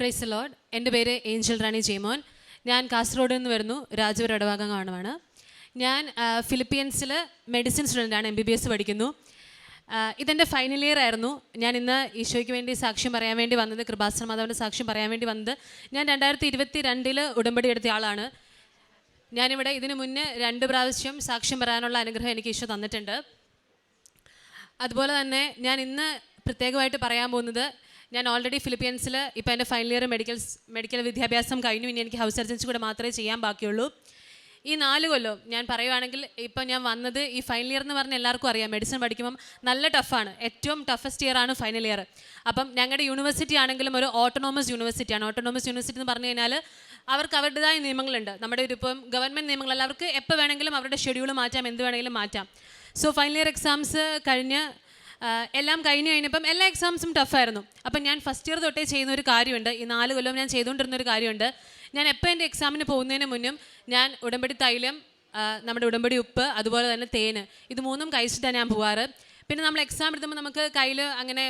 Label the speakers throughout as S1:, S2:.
S1: Price load എന്റെ പേര് Angel Rani Jaimon ഞാൻ കാസർഗോഡ് നിന്ന് വരുന്നു. രാജപുരം ഇടവാകം കാണുവാണ്. ഞാൻ ഫിലിപ്പീൻസിൽ മെഡിസിൻ സ്റ്റുഡന്റാണ് എം ബി ബി എസ് പഠിക്കുന്നു. ഇതെന്റെ ഫൈനൽ ഇയർ ആയിരുന്നു. ഞാൻ ഇന്ന് ഈശോയ്ക്ക് വേണ്ടി സാക്ഷ്യം പറയാൻ വേണ്ടി വന്നത് കൃപാസന മാതാവിന്റെ സാക്ഷ്യം പറയാൻ വേണ്ടി വന്നത് ഞാൻ രണ്ടായിരത്തി ഇരുപത്തി രണ്ടിൽ ഉടമ്പടി എടുത്ത ആളാണ്. ഞാനിവിടെ ഇതിനു മുന്നേ രണ്ട് പ്രാവശ്യം സാക്ഷ്യം പറയാനുള്ള അനുഗ്രഹം എനിക്ക് ഈശോ തന്നിട്ടുണ്ട്. അതുപോലെ തന്നെ ഞാൻ ഇന്ന് പ്രത്യേകമായിട്ട് പറയാൻ പോകുന്നത് ഞാൻ ഓൾറെഡി ഫിലിപ്പീൻസിൽ ഇപ്പോൾ എന്റെ ഫൈനൽ ഇയർ മെഡിക്കൽ മെഡിക്കൽ വിദ്യാഭ്യാസം കഴിഞ്ഞു. ഇനി എനിക്ക് ഹൗസ് സർജൻസി കൂടെ മാത്രമേ ചെയ്യാൻ ബാക്കിയുള്ളൂ. ഈ നാല് കൊല്ലം ഞാൻ പറയുവാണെങ്കിൽ ഇപ്പം ഞാൻ വന്നത് ഈ ഫൈനൽ ഇയർ എന്ന് പറഞ്ഞാൽ എല്ലാവർക്കും അറിയാം. മെഡിസിൻ പഠിക്കുമ്പം നല്ല ടഫാണ് ഏറ്റവും ടഫസ്റ്റ് ഇയർ ആണ് ഫൈനൽ ഇയർ അപ്പം ഞങ്ങളുടെ യൂണിവേഴ്സിറ്റി ആണെങ്കിലും ഒരു ഓട്ടോണോമസ് യൂണിവേഴ്സിറ്റിയാണ് ഓട്ടോണോമസ് യൂണിവേഴ്സിറ്റി എന്ന് പറഞ്ഞു കഴിഞ്ഞാൽ അവർക്ക് അവരുടേതായ നിയമങ്ങളുണ്ട്. നമ്മുടെ ഒരു ഇപ്പം ഗവൺമെന്റ് നിയമങ്ങളല്ല. അവർക്ക് എപ്പോൾ വേണമെങ്കിലും അവരുടെ ഷെഡ്യൂൾ മാറ്റാം എന്ത് വേണമെങ്കിലും മാറ്റാം. സോ ഫൈനൽ ഇയർ എക്സാംസ് കഴിഞ്ഞ് എല്ലാം കഴിഞ്ഞ് കഴിഞ്ഞപ്പം എല്ലാ എക്സാംസും ടഫായിരുന്നു അപ്പം ഞാൻ ഫസ്റ്റ് ഇയർ തൊട്ടേ ചെയ്യുന്ന ഒരു കാര്യമുണ്ട്. ഈ നാല് കൊല്ലം ഞാൻ ചെയ്തുകൊണ്ടിരുന്ന ഒരു കാര്യമുണ്ട്. ഞാൻ എപ്പോൾ എന്റെ എക്സാമിന് പോകുന്നതിന് മുന്നും ഞാൻ ഉടമ്പടി തൈലം നമ്മുടെ ഉടമ്പടി ഉപ്പ് അതുപോലെ തന്നെ തേന്. ഇത് മൂന്നും കഴിച്ചിട്ടാണ് ഞാൻ പോവാറ്. പിന്നെ നമ്മൾ എക്സാം എടുത്തുമ്പോൾ നമുക്ക് കയ്യിൽ അങ്ങനെ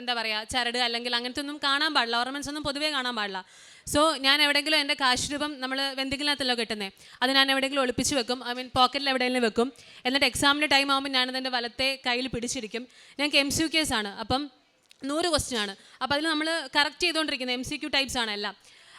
S1: എന്താ പറയുക ചരട് അല്ലെങ്കിൽ അങ്ങനത്തെ ഒന്നും കാണാൻ പാടില്ല. ഓർണമെന്റ്സ് ഒന്നും പൊതുവേ കാണാൻ പാടില്ല. സോ ഞാൻ എവിടെയെങ്കിലും എന്റെ കാശ് രൂപം നമ്മൾ വെന്തിക്കലിനകത്തല്ലോ കിട്ടുന്നത് അത് ഞാൻ എവിടെയെങ്കിലും ഒളിപ്പിച്ച് വെക്കും. ഐ മീൻ പോക്കറ്റിൽ എവിടെയെങ്കിലും വെക്കും. എന്നിട്ട് എക്സാമിന്റെ ടൈം ആകുമ്പോൾ ഞാനത് എന്റെ വലത്തെ കയ്യിൽ പിടിച്ചിരിക്കും. ഞങ്ങൾക്ക് എം സി യു കേസ് ആണ്. അപ്പം നൂറ് ക്വസ്റ്റ്യൻ ആണ്. അപ്പോൾ അതിൽ നമ്മൾ കറക്റ്റ് ചെയ്തുകൊണ്ടിരിക്കുന്നത് എം സി ക്യു ടൈപ്സ് ആണ് എല്ലാം.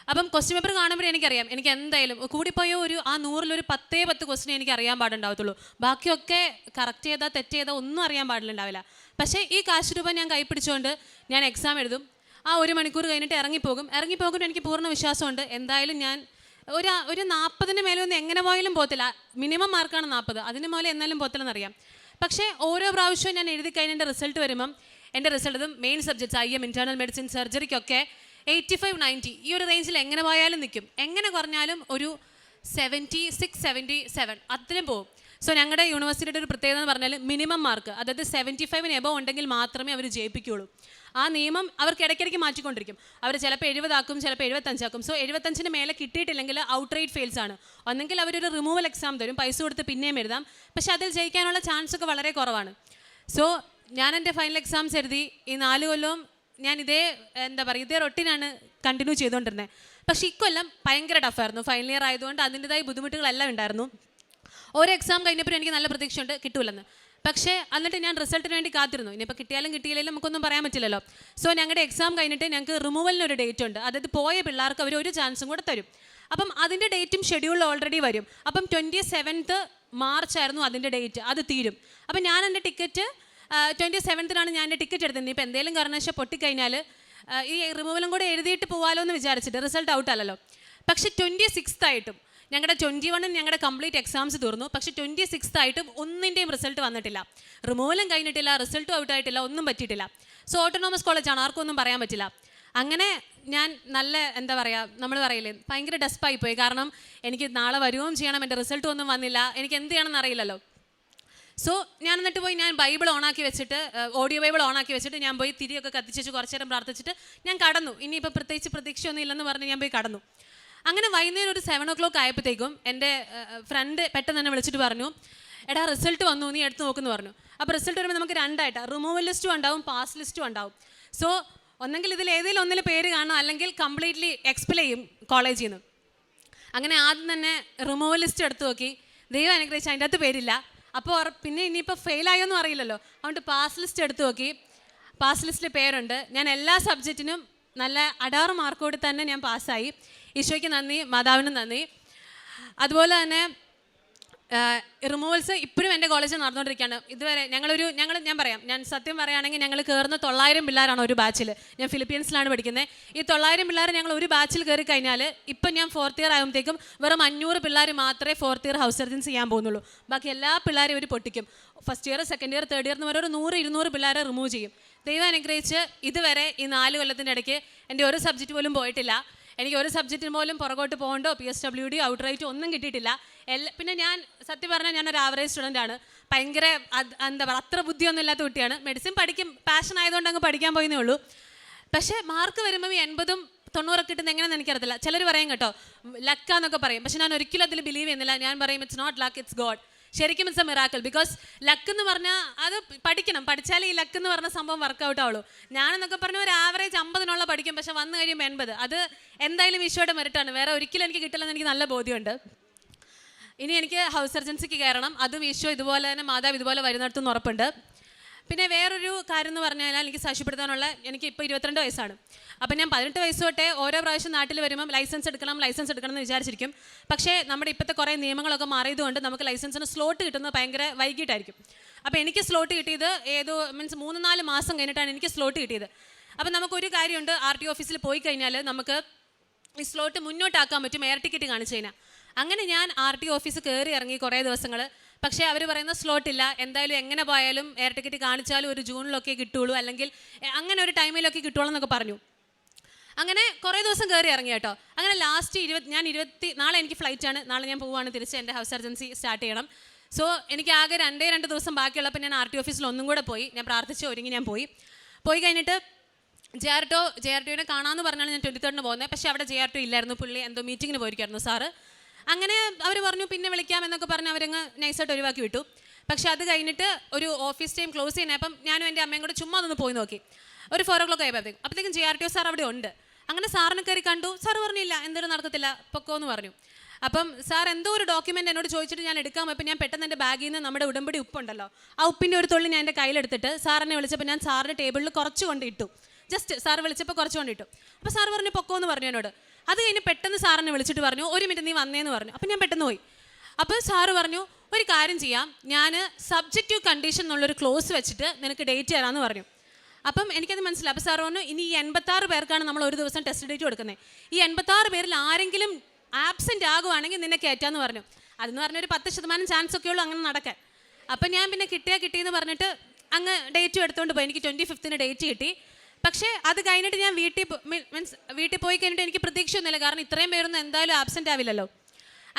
S1: അപ്പം ക്വസ്റ്റ്യൻ പേപ്പർ കാണുമ്പോൾ എനിക്കറിയാം. എനിക്ക് എന്തായാലും കൂടിപ്പോയോ ഒരു ആ നൂറിലൊരു പത്തേ പത്ത് ക്വസ്റ്റ്യൻ എനിക്ക് അറിയാൻ പാടുണ്ടാവത്തുള്ളൂ. ബാക്കിയൊക്കെ കറക്റ്റ് ചെയ്താൽ തെറ്റ് ചെയ്താൽ ഒന്നും അറിയാൻ പാടില്ലുണ്ടാവില്ല. പക്ഷേ ഈ കാശ് രൂപ ഞാൻ കൈപ്പിടിച്ചുകൊണ്ട് ഞാൻ എക്സാം എഴുതും. ആ ഒരു മണിക്കൂർ കഴിഞ്ഞിട്ട് ഇറങ്ങിപ്പോകും. ഇറങ്ങിപ്പോകുമ്പോൾ എനിക്ക് പൂർണ വിശ്വാസമുണ്ട്. എന്തായാലും ഞാൻ ഒരു ഒരു നാൽപ്പതിന് മേലെ ഒന്നും എങ്ങനെ പോയാലും പോകത്തില്ല. മിനിമം മാർക്കാണ് നാൽപ്പത് അതിന് മേലെ എന്നാലും പോകത്തില്ലെന്നറിയാം പക്ഷേ ഓരോ പ്രാവശ്യവും ഞാൻ എഴുതി കഴിഞ്ഞ റിസൾട്ട് വരുമ്പം എന്റെ result main subjects I M internal medicine സർജറിക്കൊക്കെ eighty five ninety ഈ ഒരു റേഞ്ചിൽ എങ്ങനെ പോയാലും നിൽക്കും എങ്ങനെ കുറഞ്ഞാലും ഒരു സെവന്റി സിക്സ് സെവന്റി സെവൻ അത്രയും പോകും. സോ ഞങ്ങളുടെ യൂണിവേഴ്സിറ്റിയുടെ ഒരു പ്രത്യേകത എന്ന് പറഞ്ഞാൽ മിനിമം മാർക്ക് അതായത് സെവന്റി ഫൈവിന് എബോ ഉണ്ടെങ്കിൽ മാത്രമേ അവർ ജയിപ്പിക്കുകയുള്ളൂ ആ നിയമം അവർക്ക് ഇടയ്ക്കിടയ്ക്ക് മാറ്റിക്കൊണ്ടിരിക്കും. അവർ ചിലപ്പോൾ എഴുപതാക്കും ചിലപ്പോൾ എഴുപത്തഞ്ചാക്കും. സോ എഴുപത്തഞ്ചിന് മേലെ കിട്ടിയിട്ടില്ലെങ്കിൽ ഔട്ട് റേറ്റ് ഫെയിൽസ് ആണ്. ഒന്നെങ്കിൽ അവരൊരു റിമൂവൽ എക്സാം തരും പൈസ കൊടുത്ത് പിന്നെയും എഴുതാം. പക്ഷേ അതിൽ ജയിക്കാനുള്ള ചാൻസ് ഒക്കെ വളരെ കുറവാണ്. സോ ഞാൻ എന്റെ ഫൈനൽ എക്സാംസ് എഴുതി. ഈ നാല് കൊല്ലവും ഞാൻ ഇതേ എന്താ പറയുക ഇതേ റൊട്ടീനാണ് കണ്ടിന്യൂ ചെയ്തുകൊണ്ടിരുന്നത് പക്ഷെ ഇക്കൊല്ലം ഭയങ്കര ടഫായിരുന്നു ഫൈനൽ ഇയർ ആയതുകൊണ്ട് അതിന്റെതായ ബുദ്ധിമുട്ടുകളെല്ലാം ഉണ്ടായിരുന്നു. ഓരോ എക്സാം കഴിഞ്ഞപ്പോൾ എനിക്ക് നല്ല പ്രതീക്ഷയുണ്ട് കിട്ടൂലെന്ന് പക്ഷേ എന്നിട്ട് ഞാൻ റിസൾട്ടിന് വേണ്ടി കാത്തിരുന്നു. ഇനിയിപ്പോൾ കിട്ടിയാലും കിട്ടിയില്ലെങ്കിലും നമുക്കൊന്നും പറയാൻ പറ്റില്ലല്ലോ. സോ ഞങ്ങളുടെ എക്സാം കഴിഞ്ഞിട്ട് ഞങ്ങൾക്ക് റിമൂവലിന് ഒരു ഡേറ്റ് ഉണ്ട്. അതായത് പോയ പിള്ളേർക്ക് അവർ ഒരു ചാൻസും കൂടെ തരും. അപ്പം അതിന്റെ ഡേറ്റും ഷെഡ്യൂൾ ഓൾറെഡി വരും. അപ്പം ട്വന്റി സെവൻത്ത് മാർച്ച് ആയിരുന്നു അതിന്റെ ഡേറ്റ് അത് തീരും. അപ്പം ഞാൻ എന്റെ ടിക്കറ്റ് ട്വന്റി സെവൻത്തിനാണ് ഞാൻ എന്റെ ടിക്കറ്റ് എടുത്തത് ഇപ്പോൾ എന്തെങ്കിലും കാരണവശാൽ പൊട്ടിക്കഴിഞ്ഞാൽ ഈ റിമൂവലും കൂടെ എഴുതിയിട്ട് പോകാലോ എന്ന് വിചാരിച്ചിട്ട് റിസൾട്ട് ഔട്ട് അല്ലല്ലോ. പക്ഷേ ട്വന്റി സിക്സ്ത് ആയിട്ടും ഞങ്ങളുടെ ട്വന്റി വണ്ണിന് ഞങ്ങളുടെ കംപ്ലീറ്റ് എക്സാംസ് തീർന്നു. പക്ഷേ ട്വന്റി സിക്സ്ത് ആയിട്ടും ഒന്നിന്റെയും റിസൾട്ട് വന്നിട്ടില്ല. റിമൂവലും കഴിഞ്ഞിട്ടില്ല റിസൾട്ടും ഔട്ട് ആയിട്ടില്ല ഒന്നും പറ്റിയിട്ടില്ല. സോ ഓട്ടോണോമസ് കോളേജാണ് ഒന്നും പറയാൻ പറ്റില്ല. അങ്ങനെ ഞാൻ നല്ല എന്താ പറയുക നമ്മൾ പറയില്ലേ ഭയങ്കര ഡെസ്പായി പോയി. കാരണം എനിക്ക് നാളെ വരുകയും ചെയ്യണം എന്റെ റിസൾട്ടും ഒന്നും വന്നില്ല. എനിക്ക് എന്ത് ചെയ്യണമെന്ന് അറിയില്ലല്ലോ. സോ ഞാൻ എന്നിട്ട് പോയി ഞാൻ ബൈബിൾ ഓണാക്കി വെച്ചിട്ട് ഓഡിയോ ബൈബിൾ ഓണാക്കി വെച്ചിട്ട് ഞാൻ പോയി തിരിയൊക്കെ കത്തിച്ചു കുറച്ചു നേരം പ്രാർത്ഥിച്ചിട്ട് ഞാൻ കടന്നു. ഇനിയിപ്പോൾ പ്രത്യേകിച്ച് പ്രതീക്ഷയൊന്നും ഇല്ലെന്ന് പറഞ്ഞ് ഞാൻ പോയി കടന്നു. അങ്ങനെ വൈകുന്നേരം ഒരു സെവൻ ഒ ക്ലോക്ക് ആയപ്പോഴത്തേക്കും എന്റെ ഫ്രണ്ട് പെട്ടെന്ന് തന്നെ വിളിച്ചിട്ട് പറഞ്ഞു എടാ റിസൾട്ട് വന്നു നീ എടുത്ത് നോക്കുന്നു പറഞ്ഞു. അപ്പോൾ റിസൾട്ട് വരുമ്പോൾ നമുക്ക് രണ്ടായിട്ടാണ് റിമൂവൽ ലിസ്റ്റും ഉണ്ടാവും പാസ് ലിസ്റ്റും ഉണ്ടാവും. സോ ഒന്നെങ്കിൽ ഇതിൽ ഏതെങ്കിലും ഒന്നിൽ പേര് കാണും അല്ലെങ്കിൽ കംപ്ലീറ്റ്ലി എക്സ്പ്ലെയിൻ ചെയ്യും കോളേജിൽ നിന്ന് അങ്ങനെ ആദ്യം തന്നെ റിമൂവൽ ലിസ്റ്റ് എടുത്തു നോക്കി. ദൈവം അനുഗ്രഹിച്ച അതിന്റെ അകത്ത് പേരില്ല. അപ്പോൾ പിന്നെ ഇനിയിപ്പോൾ ഫെയിലായോന്നും അറിയില്ലല്ലോ. അതുകൊണ്ട് പാസ് ലിസ്റ്റ് എടുത്തു നോക്കി. പാസ് ലിസ്റ്റിൽ പേരുണ്ട്. ഞാൻ എല്ലാ സബ്ജക്റ്റിനും നല്ല അടാറ് മാർക്കോട് തന്നെ ഞാൻ പാസ്സായി ഈശോയ്ക്ക് നന്ദി മാതാവിനും നന്ദി. അതുപോലെ തന്നെ റിമൂവൽസ് ഇപ്പോഴും എന്റെ കോളേജിൽ നടന്നുകൊണ്ടിരിക്കുകയാണ്. ഇതുവരെ ഞങ്ങളൊരു ഞങ്ങൾ ഞാൻ പറയാം ഞാൻ സത്യം പറയുകയാണെങ്കിൽ ഞങ്ങൾ കയറുന്ന തൊള്ളായിരം പിള്ളേരാണ് ഒരു ബാച്ചിൽ ഞാൻ ഫിലിപ്പീൻസിലാണ് പഠിക്കുന്നത്. ഈ തൊള്ളായിരം പിള്ളേർ ഞങ്ങൾ ഒരു ബാച്ചിൽ കയറി കഴിഞ്ഞാൽ ഇപ്പം ഞാൻ ഫോർത്ത് ഇയർ ആകുമ്പോഴത്തേക്കും വെറും അഞ്ഞൂറ് പിള്ളേർ മാത്രമേ ഫോർത്ത് ഇയർ ഹൗസ് സർജൻസ് ചെയ്യാൻ പോകുന്നുള്ളൂ. ബാക്കി എല്ലാ പിള്ളേരും ഇവർ പൊട്ടിക്കും. First year second year third year എന്ന് പറയുമ്പോൾ ഒരു നൂറ് ഇരുന്നൂറ് പിള്ളേരെ റിമൂവ് ചെയ്യും. ദൈവം അനുഗ്രഹിച്ച് ഇതുവരെ ഈ നാല് കൊല്ലത്തിന്റെ ഇടയ്ക്ക് എന്റെ ഒരു സബ്ജക്റ്റ് പോലും പോയിട്ടില്ല. എനിക്ക് ഒരു സബ്ജക്റ്റിന് പോലും പുറകോട്ട് പോകണ്ടോ? P S W D outright ഒന്നും കിട്ടിയിട്ടില്ല. എല്ലാ പിന്നെ ഞാൻ സത്യം പറഞ്ഞാൽ ഒരു ആവറേജ് സ്റ്റുഡന്റ് ആണ്. ഭയങ്കര എന്താ പറയുക അത്ര ബുദ്ധിയൊന്നും ഇല്ലാത്ത കുട്ടിയാണ്. മെഡിസിൻ പഠിക്കും പാഷൻ ആയതുകൊണ്ട് അങ്ങ് പഠിക്കാൻ പോയെന്നേ ഉള്ളൂ. പക്ഷേ മാർക്ക് വരുമ്പോൾ ഈ എൺപതും തൊണ്ണൂറൊക്കെ കിട്ടുന്ന എങ്ങനെയാണെന്ന് എനിക്കറിയത്തില്ല. ചിലർ പറയും കേട്ടോ ലക്കാന്നൊക്കെ പറയും. പക്ഷെ ഞാൻ ഒരിക്കലും അതിൽ ബിലീവ് ചെയ്യുന്നില്ല. ഞാൻ പറയും it's not luck it's God ശരിക്കും it's a miracle because luck എന്ന് പറഞ്ഞാൽ അത് പഠിക്കണം. പഠിച്ചാലേ ഈ ലക്ക് എന്ന് പറഞ്ഞ സംഭവം വർക്കൗട്ട് ആവുള്ളൂ. ഞാനെന്നൊക്കെ പറഞ്ഞ ഒരു ആവറേജ് അമ്പതിനുള്ള പഠിക്കും. പക്ഷെ വന്നു കഴിയുമ്പോൾ എൺപത്. അത് എന്തായാലും ഈശോയുടെ മെറിറ്റാണ് വേറെ ഒരിക്കലും എനിക്ക് കിട്ടില്ലെന്ന് എനിക്ക് നല്ല ബോധ്യമുണ്ട്. ഇനി എനിക്ക് ഹൗസ് സർജൻസിക്ക് കയറണം. അതും ഈശോ ഇതുപോലെ തന്നെ മാതാവ് ഇതുപോലെ വരുന്നിടത്തുനിന്ന് ഉറപ്പുണ്ട്. പിന്നെ വേറൊരു കാര്യം എന്ന് പറഞ്ഞാൽ എനിക്ക് സാക്ഷ്യപ്പെടുത്താനുള്ള എനിക്ക് ഇപ്പോൾ ഇരുപത്തിരണ്ട് വയസ്സാണ്. അപ്പം ഞാൻ പതിനെട്ട് വയസ്സ് തൊട്ടേ ഓരോ പ്രാവശ്യം നാട്ടിൽ വരുമ്പം ലൈസൻസ് എടുക്കണം ലൈസൻസ് എടുക്കണം എന്ന് വിചാരിച്ചിരിക്കും. പക്ഷേ നമ്മുടെ ഇപ്പോഴത്തെ കുറേ നിയമങ്ങളൊക്കെ മാറിയതുകൊണ്ട് നമുക്ക് ലൈസൻസിന് സ്ലോട്ട് കിട്ടുന്നത് ഭയങ്കര വൈകിട്ടായിരിക്കും. അപ്പോൾ എനിക്ക് സ്ലോട്ട് കിട്ടിയത് ഏതോ മീൻസ് മൂന്ന് നാല് മാസം കഴിഞ്ഞിട്ടാണ് എനിക്ക് സ്ലോട്ട് കിട്ടിയത്. അപ്പം നമുക്കൊരു കാര്യമുണ്ട് ആർ ടി ഓഫീസിൽ പോയി കഴിഞ്ഞാൽ നമുക്ക് ഈ സ്ലോട്ട് മുന്നോട്ടാക്കാൻ പറ്റും എയർ ടിക്കറ്റ് കാണിച്ചു കഴിഞ്ഞാൽ. അങ്ങനെ ഞാൻ ആർ ടി ഓഫീസ് കയറി ഇറങ്ങി കുറേ ദിവസങ്ങൾ പക്ഷേ അവർ പറയുന്ന സ്ലോട്ട് ഇല്ല. എന്തായാലും എങ്ങനെ പോയാലും എയർ ടിക്കറ്റ് കാണിച്ചാലും ഒരു ജൂണിലൊക്കെ കിട്ടുള്ളൂ. അല്ലെങ്കിൽ അങ്ങനെ ഒരു ടൈമിലൊക്കെ കിട്ടുള്ളൂ എന്നൊക്കെ പറഞ്ഞു. അങ്ങനെ കുറേ ദിവസം കയറി ഇറങ്ങി കേട്ടോ. അങ്ങനെ ലാസ്റ്റ് ഇരുപത് ഞാൻ ഇരുപത്തി നാളെ എനിക്ക് ഫ്ലൈറ്റ് ആണ്. നാളെ ഞാൻ പോവുകയാണ് തിരിച്ച് എന്റെ ഹൗസ് സർജൻസി സ്റ്റാർട്ട് ചെയ്യണം. സോ എനിക്ക് ആകെ രണ്ടേ രണ്ട് ദിവസം ബാക്കിയുള്ളപ്പോൾ ഞാൻ ആർ ടി ഓഫീസിൽ ഒന്നും കൂടെ പോയി. ഞാൻ പ്രാർത്ഥിച്ച് ഒരുങ്ങി ഞാൻ പോയി. പോയി കഴിഞ്ഞിട്ട് J R to J R ടിനെ കാണാമെന്ന് പറഞ്ഞാണ് ഞാൻ ട്വന്റി തേർഡിന് പോകുന്നത്. പക്ഷേ അവിടെ ജെ ആർ ടി ഇല്ലായിരുന്നു. പുള്ളി എന്തോ മീറ്റിങ്ങിന് പോയിരിക്കുമായിരുന്നു സാറ്. അങ്ങനെ അവർ പറഞ്ഞു പിന്നെ വിളിക്കാം എന്നൊക്കെ പറഞ്ഞ് അവരങ്ങ് നൈസായിട്ട് ഒഴിവാക്കി വിട്ടു. പക്ഷെ അത് കഴിഞ്ഞിട്ട് ഒരു ഓഫീസ് ടൈം ക്ലോസ് ചെയ്യുന്നപ്പം ഞാനും എന്റെ അമ്മയും കൂടെ ചുമ്മാ ഒന്ന് പോയി നോക്കി. ഒരു ഫോർ ഓ ക്ലോക്ക് ആയപ്പോഴത്തേക്കും അപ്പോഴത്തേക്കും J R T O sir അവിടെ ഉണ്ട്. അങ്ങനെ സാറിനെ കയറി കണ്ടു. സാർ പറഞ്ഞില്ല എന്തൊരു നടക്കത്തില്ല പൊക്കോ എന്ന് പറഞ്ഞു. അപ്പം സാർ എന്തോ ഒരു ഡോക്യുമെന്റ് എന്നോട് ചോദിച്ചിട്ട് ഞാൻ എടുക്കാൻ പോയപ്പോൾ ഞാൻ പെട്ടെന്ന് എന്റെ ബാഗിൽ നിന്ന് നമ്മുടെ ഉടമ്പടി ഉപ്പുണ്ടല്ലോ ആ ഉപ്പിന്റെ ഒരു തുള്ളി ഞാൻ എന്റെ കയ്യിലെടുത്തിട്ട് സാറിനെ വിളിച്ചപ്പോൾ ഞാൻ സാറിന്റെ ടേബിളിൽ കുറച്ച് കൊണ്ട് ഇട്ടു. ജസ്റ്റ് സാർ വിളിച്ചപ്പോൾ കുറച്ച് കൊണ്ട് ഇട്ടു. അപ്പോൾ സാർ പറഞ്ഞു പൊക്കോ എന്ന് പറഞ്ഞു എന്നോട്. അത് കഴിഞ്ഞ് പെട്ടെന്ന് സാറിനെ വിളിച്ചിട്ട് പറഞ്ഞു ഒരു മിനിറ്റ് നീ വന്നേന്ന് പറഞ്ഞു. അപ്പം ഞാൻ പെട്ടെന്ന് പോയി. അപ്പോൾ സാറ് പറഞ്ഞു ഒരു കാര്യം ചെയ്യാം. ഞാൻ സബ്ജക്റ്റീവ് കണ്ടീഷൻ എന്നുള്ളൊരു ക്ലോസ് വെച്ചിട്ട് നിനക്ക് ഡേറ്റ് തരാമെന്ന് പറഞ്ഞു. അപ്പം എനിക്കത് മനസ്സിലായി. അപ്പോൾ സാർ പറഞ്ഞു ഇനി ഈ എൺപത്താറ് പേർക്കാണ് നമ്മൾ ഒരു ദിവസം ടെസ്റ്റ് ഡേറ്റ് കൊടുക്കുന്നത് ഈ എൺപത്താറ് പേരിൽ ആരെങ്കിലും ആബ്സെന്റ് ആകുവാണെങ്കിൽ നിന്നെ കയറ്റാന്ന് പറഞ്ഞു. അതെന്ന് പറഞ്ഞ ഒരു പത്ത് ശതമാനം ചാൻസ് ഒക്കെ ഉള്ളൂ അങ്ങനെ നടക്കാൻ. അപ്പം ഞാൻ പിന്നെ കിട്ടിയാൽ കിട്ടിയെന്ന് പറഞ്ഞിട്ട് അങ്ങ് ഡേറ്റും എടുത്തുകൊണ്ട് പോയി. എനിക്ക് ട്വന്റി ഫിഫ്ത്തിന് ഡേറ്റ് കിട്ടി. പക്ഷേ അത് കഴിഞ്ഞിട്ട് ഞാൻ വീട്ടിൽ മീൻസ് വീട്ടിൽ പോയി കഴിഞ്ഞിട്ട് എനിക്ക് പ്രതീക്ഷയൊന്നുമില്ല. കാരണം ഇത്രയും പേരൊന്നും എന്തായാലും ആബ്സെന്റ് ആവില്ലല്ലോ.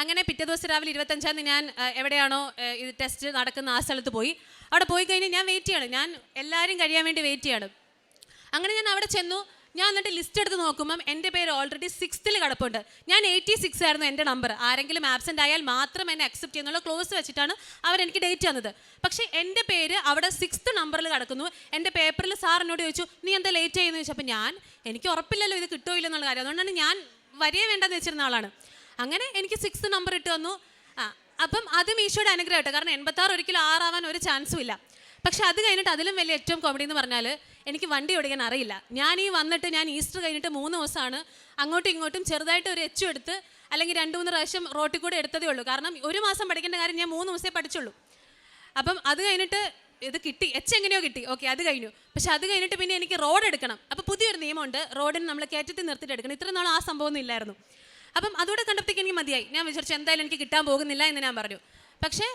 S1: അങ്ങനെ പിറ്റേ ദിവസം രാവിലെ ഇരുപത്തഞ്ചാം തീയതി ഞാൻ എവിടെയാണോ ഇത് ടെസ്റ്റ് നടക്കുന്ന ആ സ്ഥലത്ത് പോയി. അവിടെ പോയി കഴിഞ്ഞ് ഞാൻ വെയിറ്റ് ചെയ്യണം. ഞാൻ എല്ലാവരും കഴിയാൻ വേണ്ടി വെയിറ്റ് ചെയ്യണം. അങ്ങനെ ഞാൻ അവിടെ ചെന്നു. ഞാൻ എന്നിട്ട് ലിസ്റ്റ് എടുത്ത് നോക്കുമ്പം എന്റെ പേര് ഓൾറെഡി സിക്സ്ത്തിൽ കിടപ്പുണ്ട്. ഞാൻ എയ്റ്റി സിക്സ് ആയിരുന്നു എന്റെ നമ്പർ ആരെങ്കിലും ആബ്സെന്റ് ആയാൽ മാത്രം എന്നെ അക്സെപ്റ്റ് ചെയ്യുന്നുള്ള. ക്ലോസ് വെച്ചിട്ടാണ് അവർ എനിക്ക് ഡേറ്റ് തന്നത്. പക്ഷേ എന്റെ പേര് അവിടെ സിക്സ്ത് നമ്പറിൽ കിടക്കുന്നു. എന്റെ പേപ്പറിൽ സാർ എന്നോട് ചോദിച്ചു നീ എന്താ ലേറ്റ് ചെയ്യുന്നു ചോദിച്ചു. അപ്പം ഞാൻ എനിക്ക് ഉറപ്പില്ലല്ലോ ഇത് ഇല്ലോ എന്നുള്ള കാര്യം. അതുകൊണ്ടാണ് ഞാൻ വരികയെ വേണ്ടെന്ന് വെച്ചിരുന്ന ആളാണ്. അങ്ങനെ എനിക്ക് സിക്സ് നമ്പർ ഇട്ട് വന്നു അപ്പം അതും ഈശോയുടെ അനുഗ്രഹമായിട്ട് കാരണം എൺപത്താറ് ഒരിക്കലും ആറാവാൻ ഒരു ചാൻസും ഇല്ല. പക്ഷെ അത് കഴിഞ്ഞിട്ട് അതിലും വലിയ ഏറ്റവും കോമഡി എന്ന് പറഞ്ഞാൽ എനിക്ക് വണ്ടി ഓടിക്കാൻ അറിയില്ല. ഞാൻ ഈ വന്നിട്ട് ഞാൻ ഈസ്റ്റർ കഴിഞ്ഞിട്ട് മൂന്ന് ദിവസമാണ് അങ്ങോട്ടും ഇങ്ങോട്ടും ചെറുതായിട്ട് ഒരു എച്ചു എടുത്ത് അല്ലെങ്കിൽ രണ്ട് മൂന്ന് പ്രാവശ്യം റോട്ടിൽ കൂടെ എടുത്തതേ ഉള്ളൂ. കാരണം ഒരു മാസം പഠിക്കേണ്ട കാര്യം ഞാൻ മൂന്ന് ദിവസമേ പഠിച്ചുള്ളൂ. അപ്പം അത് കഴിഞ്ഞിട്ട് ഇത് കിട്ടി. എച്ച് എങ്ങനെയോ കിട്ടി. ഓക്കെ അത് കഴിഞ്ഞു. പക്ഷെ അത് കഴിഞ്ഞിട്ട് പിന്നെ എനിക്ക് റോഡ് എടുക്കണം. അപ്പോൾ പുതിയൊരു നിയമമുണ്ട്. റോഡിന് നമ്മൾ കയറ്റത്തിൽ നിർത്തിയിട്ട് എടുക്കണം. ഇത്ര നാൾ ആ സംഭവമൊന്നും ഇല്ലായിരുന്നു. അപ്പം അതുകൂടെ കണ്ടപ്പോഴത്തേക്ക് എനിക്ക് മതിയായി. ഞാൻ വിചാരിച്ചു എന്തായാലും എനിക്ക് കിട്ടാൻ പോകുന്നില്ല എന്ന് ഞാൻ പറഞ്ഞു. പക്ഷേ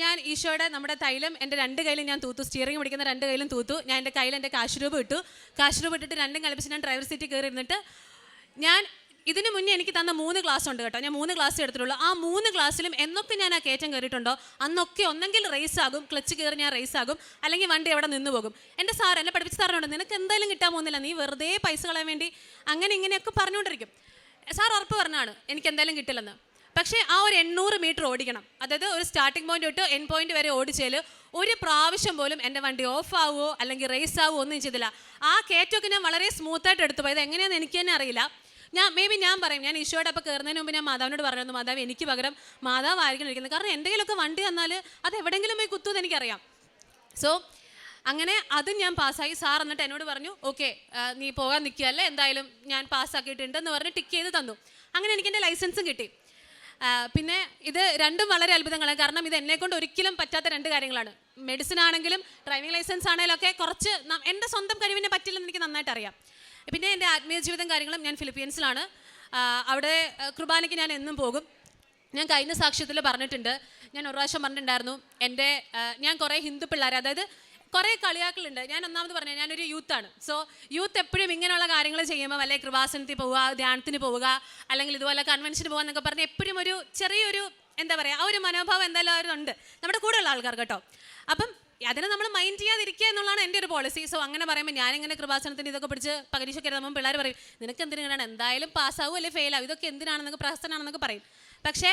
S1: ഞാൻ ഈശോയുടെ നമ്മുടെ തൈലം എന്റെ രണ്ട് കയ്യിലും ഞാൻ തൂത്തു. സ്റ്റിയറിംഗ് പിടിക്കുന്ന രണ്ട് കയ്യിലും തൂത്തു. ഞാൻ എന്റെ കയ്യിൽ എന്റെ കാശ് രൂപ ഇട്ടു. കാശ് രൂപ ഇട്ടിട്ട് രണ്ടും കളിപ്പിച്ച് ഞാൻ ഡ്രൈവർ സീറ്റിൽ കയറി ഇരുന്നിട്ട് ഞാൻ ഇതിന് മുന്നേ എനിക്ക് തന്ന മൂന്ന് ക്ലാസ് ഉണ്ട് കേട്ടോ. ഞാൻ മൂന്ന് ക്ലാസ് എടുത്തിട്ടുള്ളൂ. ആ മൂന്ന് ക്ലാസ്സിലും എന്നൊക്കെ ഞാൻ ആ കയറ്റം കയറിയിട്ടുണ്ടോ? അന്നൊക്കെ ഒന്നെങ്കിൽ റേസ് ആകും. ക്ലച്ച് കയറി ഞാൻ റേസ് ആകും. അല്ലെങ്കിൽ വണ്ടി അവിടെ നിന്ന് പോകും. എന്റെ സാർ എന്നെ പഠിപ്പിച്ച സാറിനോട് നിനക്ക് എന്തായാലും കിട്ടാൻ പോകുന്നില്ല. നീ വെറുതെ പൈസ കളയാൻ വേണ്ടി അങ്ങനെ ഇങ്ങനെയൊക്കെ പറഞ്ഞുകൊണ്ടിരിക്കും സാർ ഉറപ്പ് പറഞ്ഞാണ് എനിക്ക് എന്തായാലും കിട്ടില്ലെന്ന്. പക്ഷേ ആ ഒരു എണ്ണൂറ് മീറ്റർ ഓടിക്കണം. അതായത് ഒരു സ്റ്റാർട്ടിംഗ് പോയിന്റ് തൊട്ട് എൻ പോയിന്റ് വരെ ഓടിച്ചാൽ ഒരു പ്രാവശ്യം പോലും എന്റെ വണ്ടി ഓഫ് ആവുമോ അല്ലെങ്കിൽ റേസ് ആവുമോ ഒന്നും ചെയ്തില്ല. ആ കയറ്റമൊക്കെ ഞാൻ വളരെ സ്മൂത്തായിട്ട് എടുത്തു. പോയത് എങ്ങനെയാണെന്ന് എനിക്ക് തന്നെ അറിയില്ല. ഞാൻ മേ ബി ഞാൻ പറയും. ഞാൻ ഈശോയുടെ അപ്പം കയറുന്നതിന് മുമ്പ് ഞാൻ മാതാവിനോട് പറഞ്ഞു മാതാവ് എനിക്ക് പകരം മാതാവ് ആയിരിക്കണം ഇരിക്കുന്നത്. കാരണം എന്തെങ്കിലുമൊക്കെ വണ്ടി തന്നാൽ അത് എവിടെയെങ്കിലും പോയി കുത്തുമെന്ന് എനിക്കറിയാം. സോ അങ്ങനെ അത് ഞാൻ പാസ്സായി. സാർ എന്നിട്ട് എന്നോട് പറഞ്ഞു ഓക്കെ നീ പോകാൻ നിൽക്കുകയല്ലേ? എന്തായാലും ഞാൻ പാസ്സാക്കിയിട്ടുണ്ടെന്ന് പറഞ്ഞ് ടിക്ക് ചെയ്ത് തന്നു. അങ്ങനെ എനിക്ക് എന്റെ ലൈസൻസും കിട്ടി. പിന്നെ ഇത് രണ്ടും വളരെ അത്ഭുതങ്ങളാണ്. കാരണം ഇത് എന്നെ കൊണ്ട് ഒരിക്കലും പറ്റാത്ത രണ്ട് കാര്യങ്ങളാണ്. മെഡിസിൻ ആണെങ്കിലും ഡ്രൈവിംഗ് ലൈസൻസ് ആണെങ്കിലും ഒക്കെ കുറച്ച് എന്റെ സ്വന്തം കഴിവിനെ പറ്റില്ലെന്ന് എനിക്ക് നന്നായിട്ട് അറിയാം. പിന്നെ എന്റെ ആത്മീയ ജീവിതം കാര്യങ്ങളും ഞാൻ ഫിലിപ്പീൻസിലാണ്. അവിടെ കുർബാനയ്ക്ക് ഞാൻ എന്നും പോകും. ഞാൻ കഴിഞ്ഞ സാക്ഷ്യത്തിൽ പറഞ്ഞിട്ടുണ്ട്. ഞാൻ ഒരു പ്രാവശ്യം പറഞ്ഞിട്ടുണ്ടായിരുന്നു. എന്റെ ഞാൻ കുറേ ഹിന്ദു പിള്ളേർ അതായത് കുറേ കളിയാക്കലുണ്ട്. ഞാൻ ഒന്നാമത് പറഞ്ഞു ഞാനൊരു യൂത്താണ്. സോ യൂത്ത് എപ്പോഴും ഇങ്ങനെയുള്ള കാര്യങ്ങൾ ചെയ്യുമ്പോൾ അല്ലെങ്കിൽ കൃപാസനത്തിൽ പോവുക ധ്യാനത്തിന് പോവുക അല്ലെങ്കിൽ ഇതുപോലെ കൺവെൻഷന് പോകുക എന്നൊക്കെ പറഞ്ഞ് എപ്പോഴും ഒരു ചെറിയൊരു എന്താ പറയുക ആ ഒരു മനോഭാവം എന്തായാലും ഉണ്ട്. നമ്മുടെ കൂടെയുള്ള ആൾക്കാർ കേട്ടോ. അപ്പം അതിനെ നമ്മൾ മൈൻഡ് ചെയ്യാതിരിക്കുക എന്നുള്ളതാണ് എന്റെ ഒരു പോളിസി സോ അങ്ങനെ പറയുമ്പോൾ ഞാനിങ്ങനെ കൃപാസനത്തിന് ഇതൊക്കെ പിടിച്ച് പകരീശൊക്കെ നമ്മൾ പിള്ളേർ പറയും നിനക്ക് എന്തിനാണ്? എന്തായാലും പാസ്സാവും അല്ലെങ്കിൽ ഫെയിലാവും ഇതൊക്കെ എന്തിനാണെന്നൊക്കെ പ്രശ്നമാണെന്നൊക്കെ പറയും. പക്ഷേ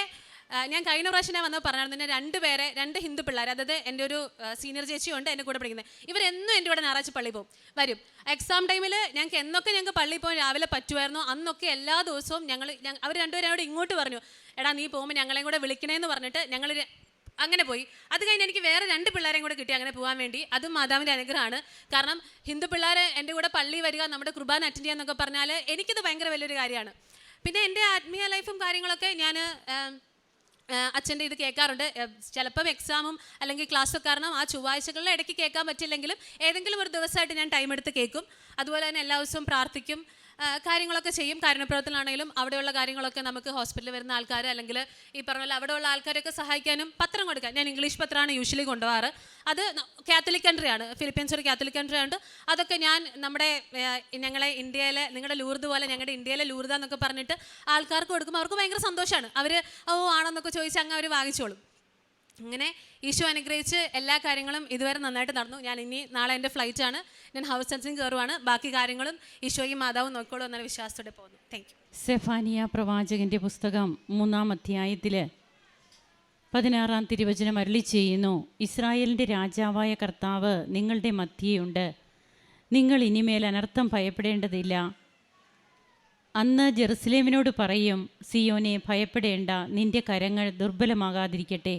S1: ഞാൻ കഴിഞ്ഞ പ്രാവശ്യം ഞാൻ വന്നപ്പോൾ പറഞ്ഞായിരുന്നു. എന്നെ രണ്ട് പേരെ രണ്ട് ഹിന്ദു പിള്ളേർ അതായത് എന്റെ ഒരു സീനിയർ ചേച്ചിയുണ്ട് എന്റെ കൂടെ പഠിക്കുന്നത്. ഇവരെന്നും എന്റെ കൂടെ ഞായറാഴ്ച പള്ളി പോകും. വരും. എക്സാം ടൈമിൽ ഞങ്ങൾക്ക് എന്നൊക്കെ ഞങ്ങൾക്ക് പള്ളി പോകാൻ രാവിലെ പറ്റുമായിരുന്നു. അന്നൊക്കെ എല്ലാ ദിവസവും ഞങ്ങൾ അവർ രണ്ടുപേരും അവിടെ ഇങ്ങോട്ട് പറഞ്ഞു എടാ നീ പോകുമ്പോൾ ഞങ്ങളെയും കൂടെ വിളിക്കണേന്ന് പറഞ്ഞിട്ട് ഞങ്ങൾ അങ്ങനെ പോയി. അത് കഴിഞ്ഞ് എനിക്ക് വേറെ രണ്ട് പിള്ളേരെയും കൂടെ കിട്ടി അങ്ങനെ പോകാൻ വേണ്ടി. അതും മാതാവിന്റെ അനുഗ്രഹമാണ്. കാരണം ഹിന്ദു പിള്ളേരെ എന്റെ കൂടെ പള്ളി വരിക നമ്മുടെ കുർബാന അറ്റൻഡ് ചെയ്യുക എന്നൊക്കെ പറഞ്ഞാൽ എനിക്കത് ഭയങ്കര വലിയൊരു കാര്യമാണ്. പിന്നെ എന്റെ ആത്മീയ ലൈഫും കാര്യങ്ങളൊക്കെ ഞാൻ അച്ഛന്റെ ഇത് കേൾക്കാറുണ്ട്. ചിലപ്പം എക്സാമും അല്ലെങ്കിൽ ക്ലാസ്സൊക്കെ കാരണം ആ ചൊവ്വാഴ്ചകളിൽ ഇടയ്ക്ക് കേൾക്കാൻ പറ്റില്ലെങ്കിലും ഏതെങ്കിലും ഒരു ദിവസമായിട്ട് ഞാൻ ടൈം എടുത്ത് കേൾക്കും. അതുപോലെ തന്നെ എല്ലാ ദിവസവും പ്രാർത്ഥിക്കും. കാര്യങ്ങളൊക്കെ ചെയ്യും. കാരുണ്യപ്രവർത്തനമാണെങ്കിലും അവിടെയുള്ള കാര്യങ്ങളൊക്കെ നമുക്ക് ഹോസ്പിറ്റലിൽ വരുന്ന ആൾക്കാർ അല്ലെങ്കിൽ ഈ പറഞ്ഞ പോലെ അവിടെയുള്ള ആൾക്കാരൊക്കെ സഹായിക്കാനും പത്രം കൊടുക്കാൻ. ഞാൻ ഇംഗ്ലീഷ് പത്രമാണ് യൂഷ്വലി കൊണ്ടുപോകാറ്. അത് കാത്തലിക് കൺട്രിയാണ് ഫിലിപ്പീൻസ് ഒരു കാത്തലിക് കൺട്രി ആണ് അതൊക്കെ ഞാൻ നമ്മുടെ ഞങ്ങളെ ഇന്ത്യയിലെ നിങ്ങളുടെ ലൂർദ് പോലെ ഞങ്ങളുടെ ഇന്ത്യയിലെ ലൂർദ എന്നൊക്കെ പറഞ്ഞിട്ട് ആൾക്കാർക്ക് കൊടുക്കുമ്പോൾ അവർക്ക് ഭയങ്കര സന്തോഷമാണ് അവർ ഓ ആണെന്നൊക്കെ ചോദിച്ചാൽ അങ്ങ് അവർ വാങ്ങിച്ചോളും. അങ്ങനെ ഈശോ അനുഗ്രഹിച്ച് എല്ലാ കാര്യങ്ങളും ഇതുവരെ നന്നായിട്ട് നടന്നു. ഞാൻ ഇനി നാളെ എന്റെ ഫ്ലൈറ്റ് ആണ്. ഞാൻ ഹൗസ് സെൻസിങ് കയറുവാണ് ബാക്കി കാര്യങ്ങളും ഈശോയും മാതാവും നോക്കിക്കോളൂ എന്നുള്ള വിശ്വാസത്തോടെ പോകുന്നു. താങ്ക് യു
S2: സെഫാനിയ പ്രവാചകന്റെ പുസ്തകം മൂന്നാം അധ്യായത്തിൽ പതിനാറാം തിരുവചനം അരുളി ചെയ്യുന്നു. ഇസ്രായേലിന്റെ രാജാവായ കർത്താവ് നിങ്ങളുടെ മധ്യയുണ്ട് നിങ്ങൾ ഇനിമേൽ അനർത്ഥം ഭയപ്പെടേണ്ടതില്ല. അന്ന് ജെറുസലേമിനോട് പറയും സിയോനെ ഭയപ്പെടേണ്ട. നിന്റെ കരങ്ങൾ ദുർബലമാകാതിരിക്കട്ടെ.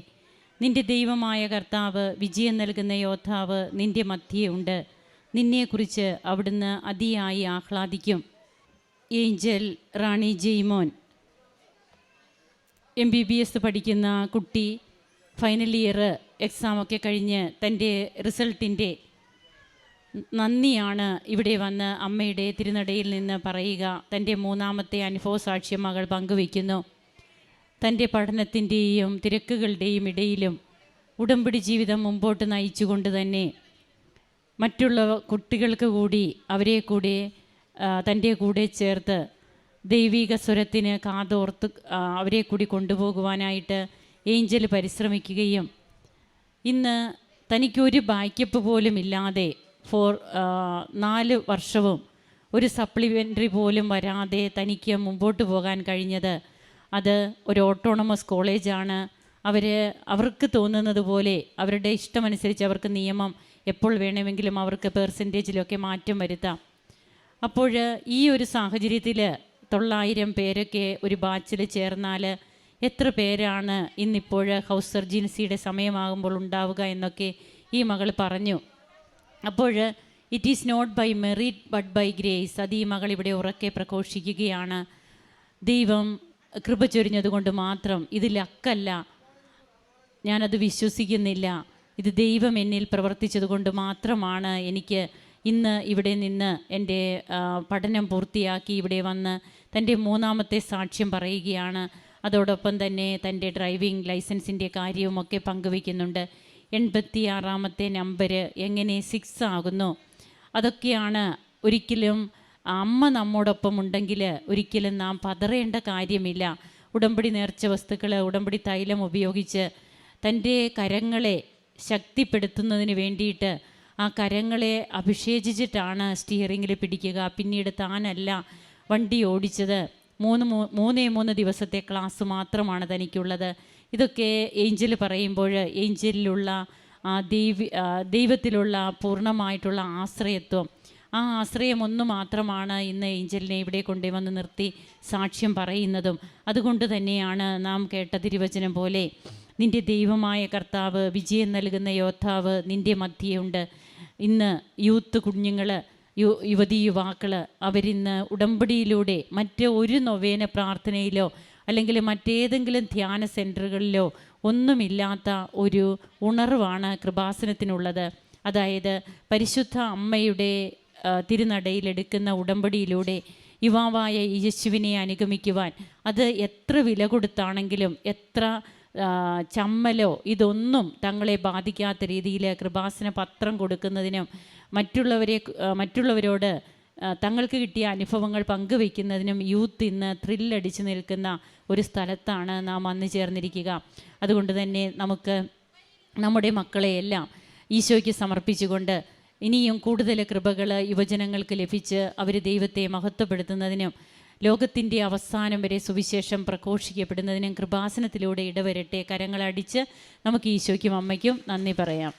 S2: നിന്റെ ദൈവമായ കർത്താവ് വിജയം നൽകുന്ന യോദ്ധാവ് നിന്റെ മധ്യേ ഉണ്ട്. നിന്നെക്കുറിച്ച് അവിടുന്ന് അതിയായി ആഹ്ലാദിക്കും. Angel Rani Jaimon. M B B S പഠിക്കുന്ന കുട്ടി ഫൈനൽ ഇയർ എക്സാമൊക്കെ കഴിഞ്ഞ് തന്റെ റിസൾട്ടിന്റെ നന്ദിയാണ് ഇവിടെ വന്ന് അമ്മയുടെ തിരുനടയിൽ നിന്ന് പറയുക. തന്റെ മൂന്നാമത്തെ അനുഭവ സാക്ഷ്യം മകൾ പങ്കുവയ്ക്കുന്നു. തന്റെ പഠനത്തിന്റെയും തിരക്കുകളുടെയും ഇടയിലും ഉടമ്പടി ജീവിതം മുമ്പോട്ട് നയിച്ചുകൊണ്ട് തന്നെ മറ്റുള്ള കുട്ടികൾക്ക് കൂടി അവരെ കൂടെ തന്റെ കൂടെ ചേർത്ത് ദൈവിക സ്വരത്തിന് കാതോർത്ത് അവരെ കൂടി കൊണ്ടുപോകുവാനായിട്ട് ഏഞ്ചൽ പരിശ്രമിക്കുകയും ഇന്ന് തനിക്കൊരു ബാക്കപ്പ് പോലും ഇല്ലാതെ ഫോർ നാല് വർഷവും ഒരു സപ്ലിമെന്ററി പോലും വരാതെ തനിക്ക് മുമ്പോട്ട് പോകാൻ കഴിഞ്ഞത് അത് ഒരു ഓട്ടോണമസ് കോളേജാണ് അവർ അവർക്ക് തോന്നുന്നത് പോലെ അവരുടെ ഇഷ്ടമനുസരിച്ച് അവർക്ക് നിയമം എപ്പോൾ വേണമെങ്കിലും അവർക്ക് പേഴ്സന്റേജിലൊക്കെ മാറ്റം വരുത്താം. അപ്പോൾ ഈ ഒരു സാഹചര്യത്തിൽ തൊള്ളായിരം പേരൊക്കെ ഒരു ബാച്ചിൽ ചേർന്നാൽ എത്ര പേരാണ് ഇന്നിപ്പോൾ ഹൗസ് സർജൻസിയുടെ സമയമാകുമ്പോൾ ഉണ്ടാവുക എന്നൊക്കെ ഈ മകൾ പറഞ്ഞു. അപ്പോൾ it is not by merit but by grace അത് ഈ മകൾ ഇവിടെ ഉറക്കെ പ്രഘോഷിക്കുകയാണ്. ദൈവം കൃപ ചൊരിഞ്ഞതുകൊണ്ട് മാത്രം ഇത് ലക്കല്ല ഞാനത് വിശ്വസിക്കുന്നില്ല. ഇത് ദൈവം എന്നിൽ പ്രവർത്തിച്ചതുകൊണ്ട് മാത്രമാണ് എനിക്ക് ഇന്ന് ഇവിടെ നിന്ന് എന്റെ പഠനം പൂർത്തിയാക്കി ഇവിടെ വന്ന് തന്റെ മൂന്നാമത്തെ സാക്ഷ്യം പറയുകയാണ്. അതോടൊപ്പം തന്നെ തന്റെ ഡ്രൈവിംഗ് ലൈസൻസിന്റെ കാര്യവുമൊക്കെ പങ്കുവയ്ക്കുന്നുണ്ട്. എൺപത്തി ആറാമത്തെ നമ്പർ എങ്ങനെ സിക്സ് ആകുന്നു? അതൊക്കെയാണ് ഒരിക്കലും അമ്മ നമ്മോടൊപ്പം ഉണ്ടെങ്കിൽ ഒരിക്കലും നാം പതറേണ്ട കാര്യമില്ല. ഉടമ്പടി നേർച്ച വസ്തുക്കൾ ഉടമ്പടി തൈലം ഉപയോഗിച്ച് തന്റെ കരങ്ങളെ ശക്തിപ്പെടുത്തുന്നതിന് വേണ്ടിയിട്ട് ആ കരങ്ങളെ അഭിഷേചിച്ചിട്ടാണ് സ്റ്റിയറിങ്ങിൽ പിടിക്കുക. പിന്നീട് താനല്ല വണ്ടി ഓടിച്ചത്. മൂന്ന് മൂന്നേ മൂന്ന് ദിവസത്തെ ക്ലാസ് മാത്രമാണ് തനിക്കുള്ളത്. ഇതൊക്കെ ഏഞ്ചൽ പറയുമ്പോൾ ഏഞ്ചലിലുള്ള ആ ദൈവ ദൈവത്തിലുള്ള പൂർണമായിട്ടുള്ള ആശ്രയത്വം ആ ആശ്രയം ഒന്ന് മാത്രമാണ് ഇന്ന് ഏഞ്ചലിനെ ഇവിടെ കൊണ്ടുവന്ന് നിർത്തി സാക്ഷ്യം പറയുന്നതും. അതുകൊണ്ട് തന്നെയാണ് നാം കേട്ട തിരുവചനം പോലെ നിന്റെ ദൈവമായ കർത്താവ് വിജയം നൽകുന്ന യോദ്ധാവ് നിന്റെ മധ്യയുണ്ട് ഇന്ന് യൂത്ത് കുഞ്ഞുങ്ങൾ യു യുവതി യുവാക്കൾ അവരിന്ന് ഉടമ്പടിയിലൂടെ മറ്റ് ഒരു നൊവേന പ്രാർത്ഥനയിലോ അല്ലെങ്കിൽ മറ്റേതെങ്കിലും ധ്യാന സെന്ററുകളിലോ ഒന്നുമില്ലാത്ത ഒരു ഉണർവാണ് കൃപാസനത്തിനുള്ളത്. അതായത് പരിശുദ്ധ അമ്മയുടെ തിരുനടയിലെടുക്കുന്ന ഉടമ്പടിയിലൂടെ യുവാവായ യേശുവിനെ അനുഗമിക്കുവാൻ അത് എത്ര വില കൊടുത്താണെങ്കിലും എത്ര ചമ്മലോ ഇതൊന്നും തങ്ങളെ ബാധിക്കാത്ത രീതിയിൽ കൃപാസന പത്രം കൊടുക്കുന്നതിനും മറ്റുള്ളവരെ മറ്റുള്ളവരോട് തങ്ങൾക്ക് കിട്ടിയ അനുഭവങ്ങൾ പങ്കുവെക്കുന്നതിനും യൂത്ത് ഇന്ന് ത്രില്ലടിച്ച് നിൽക്കുന്ന ഒരു സ്ഥലത്താണ് നാം വന്നു ചേർന്നിരിക്കുക. അതുകൊണ്ട് തന്നെ നമുക്ക് നമ്മുടെ മക്കളെയെല്ലാം ഈശോയ്ക്ക് സമർപ്പിച്ചുകൊണ്ട് ഇനിയും കൂടുതൽ കൃപകൾ യുവജനങ്ങൾക്ക് ലഭിച്ച് അവർ ദൈവത്തെ മഹത്വപ്പെടുത്തുന്നതിനും ലോകത്തിന്റെ അവസാനം വരെ സുവിശേഷം പ്രഘോഷിക്കപ്പെടുന്നതിനും കൃപാസനത്തിലൂടെ ഇടവരട്ടെ കരങ്ങളടിച്ച് നമുക്ക് ഈശോയ്ക്കും അമ്മയ്ക്കും നന്ദി പറയാം.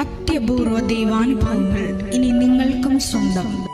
S3: അത്യപൂർവ ദൈവാനുഭവങ്ങൾ ഇനി നിങ്ങൾക്കും സ്വന്തം.